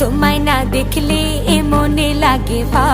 তোমায় না দেখলে এ মনে লাগে ভা